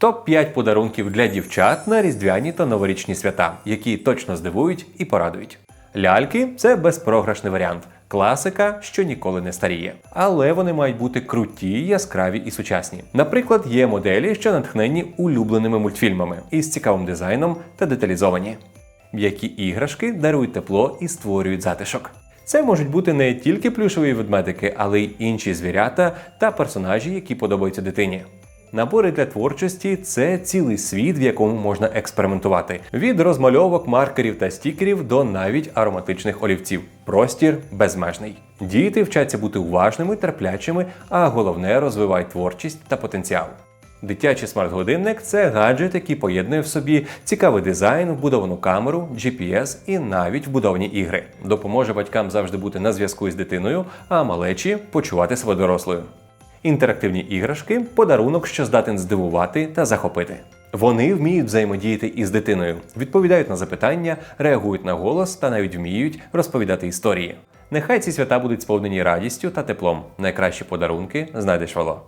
Топ-5 подарунків для дівчат на різдвяні та новорічні свята, які точно здивують і порадують. Ляльки це безпрограшний варіант. Класика, що ніколи не старіє. Але вони мають бути круті, яскраві і сучасні. Наприклад, є моделі, що натхнені улюбленими мультфільмами із цікавим дизайном та деталізовані. М'які іграшки дарують тепло і створюють затишок. Це можуть бути не тільки плюшові ведмедики, але й інші звірята та персонажі, які подобаються дитині. Набори для творчості це цілий світ, в якому можна експериментувати. Від розмальовок, маркерів та стікерів до навіть ароматичних олівців. Простір безмежний. Діти вчаться бути уважними, терплячими, а головне розвивають творчість та потенціал. Дитячий смарт-годинник це гаджет, який поєднує в собі цікавий дизайн, вбудовану камеру, GPS і навіть вбудовані ігри. Допоможе батькам завжди бути на зв'язку із дитиною, а малечі почувати себе дорослою. Інтерактивні іграшки подарунок, що здатен здивувати та захопити. Вони вміють взаємодіяти із дитиною, відповідають на запитання, реагують на голос та навіть вміють розповідати історії. Нехай ці свята будуть сповнені радістю та теплом. Найкращі подарунки знайдеш Вало.